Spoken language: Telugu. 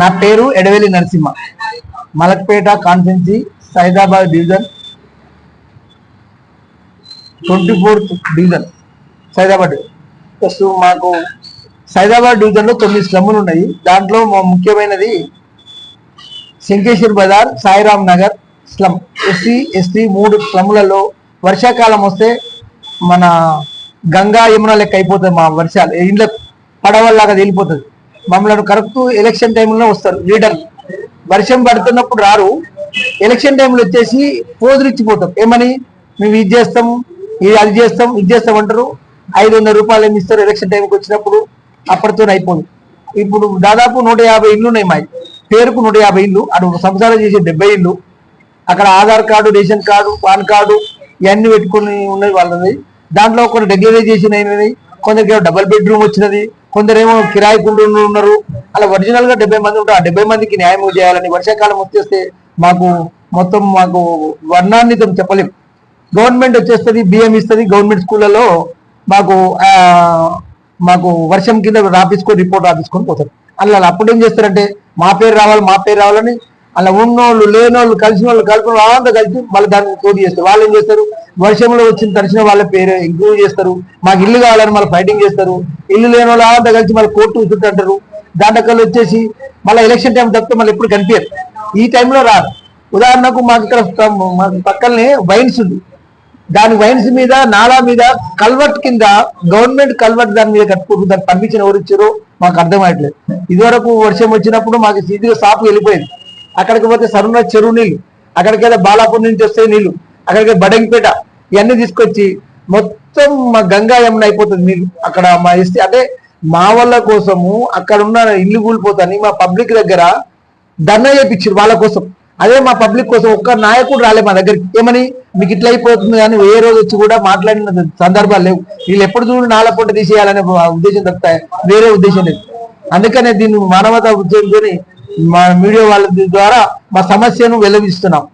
నా పేరు Edavelli Narasimha. Malakpet constituency Saidabad division. Twenty fourth division Saidabad. First మాకు సైదాబాద్ డివిజన్లో తొమ్మిది స్లమ్ములు ఉన్నాయి. దాంట్లో మా ముఖ్యమైనది Shankeshwar Bazar Sairam Nagar slum. SC ST మూడు స్లమ్లలో వర్షాకాలం వస్తే మన గంగా యమున లెక్క అయిపోతుంది మా వర్షాలు. ఇంట్లో పడవల్లాగా వెళ్ళిపోతుంది మమ్మల్ని కరెక్ట్ ఎలక్షన్ టైంలో వస్తారు లీడర్ వర్షం పడుతున్నప్పుడు రారు ఎలక్షన్ టైంలో వచ్చేసి పోజులు ఇచ్చిపోతాం ఏమని? మేము ఇది చేస్తాం ఇది అది చేస్తాం ఇది చేస్తాం అంటారు. ఐదు వందల రూపాయలు ఏమి ఇస్తారు ఎలక్షన్ టైంకి వచ్చినప్పుడు? అప్పటితో అయిపోదు ఇప్పుడు దాదాపు నూట యాభై ఇల్లు ఉన్నాయి మావి పేరుకు నూట యాభై ఇల్లు అటు సంసారం చేసే డెబ్బై ఇల్లు అక్కడ Aadhaar card ration card PAN card ఇవన్నీ పెట్టుకుని ఉన్నది వాళ్ళది దాంట్లో కొన్ని రెగ్యులరైజేషన్ అయినది కొందరికి డబల్ బెడ్రూమ్ వచ్చినది. కొందరేమో కిరాయి కుంటూ ఉన్నారు. అలా ఒరిజినల్గా డెబ్బై మంది ఉంటారు. ఆ డెబ్బై మందికి న్యాయం చేయాలని వర్షాకాలం వచ్చేస్తే మాకు మొత్తం మాకు వర్ణాన్ని చెప్పలేం. గవర్నమెంట్ వచ్చేస్తుంది బియ్యం ఇస్తుంది గవర్నమెంట్ స్కూళ్ళలో మాకు మాకు వర్షం కింద రాపించుకొని రిపోర్ట్ రాపించుకొని పోతారు. అలా అప్పుడు ఏం చేస్తారంటే మా పేరు రావాలి మా పేరు రావాలని అలా ఉన్నోళ్ళు లేనోళ్ళు కలిసిన వాళ్ళు కలిపిన వాళ్ళంతా కలిసి మళ్ళీ దాన్ని తోడు చేస్తారు. వాళ్ళు ఏం చేస్తారు? వర్షంలో వచ్చిన తడిచిన వాళ్ళ పేరు ఇంక్లూడ్ చేస్తారు. మాకు ఇల్లు కావాలని మళ్ళీ ఫైటింగ్ చేస్తారు. ఇల్లు లేని వాళ్ళు అంతా కలిసి మళ్ళీ కోర్టు కూర్చుంటారు దాంట్లో వచ్చేసి మళ్ళీ ఎలక్షన్ టైం తప్పితే మళ్ళీ ఎప్పుడు కనిపించారు. ఈ టైంలో రాదు ఉదాహరణకు మాకు ఇక్కడ ప- మాకు పక్కనే వైన్స్ ఉంది. దాని వైన్స్ మీద నాలా మీద కల్వర్ట్ కింద గవర్నమెంట్ కల్వర్ట్ దాని మీద కట్టుకుంటూ దానికి పర్మిషన్ ఎవరు ఇచ్చారో మాకు అర్థమయ్యట్లేదు ఇదివరకు వర్షం వచ్చినప్పుడు మాకు సీజీగా సాపు వెళ్ళిపోయింది. అక్కడికి పోతే సరుణ చెరువు నీళ్ళు. అక్కడికి బాలాపూర్ నుంచి వస్తే నీళ్ళు అక్కడికి బడంగిపేట ఇవన్నీ తీసుకొచ్చి మొత్తం మా గంగా యమున అయిపోతుంది. నీళ్ళు అక్కడ మా ఇస్తే అంటే మా వాళ్ళ కోసము అక్కడ ఉన్న ఇల్లు కూలిపోతాను మా పబ్లిక్ దగ్గర ధర్నా చేయించారు వాళ్ళ కోసం. అదే మా పబ్లిక్ కోసం ఒక్క నాయకుడు రాలే మా దగ్గరికి. ఏమని? మీకు ఇట్లా అయిపోతుంది అని ఏ రోజు వచ్చి కూడా మాట్లాడిన సందర్భాలు లేవు. వీళ్ళు ఎప్పుడు చూడు నాల పొట్ట తీసేయాలనే ఉద్దేశం తప్పితే వేరే ఉద్దేశం లేదు. అందుకనే దీన్ని మానవతా ఉద్దేశంతో మా మీడియా వాళ్ళ ద్వారా మా సమస్యను వెల్లవిస్తున్నాం.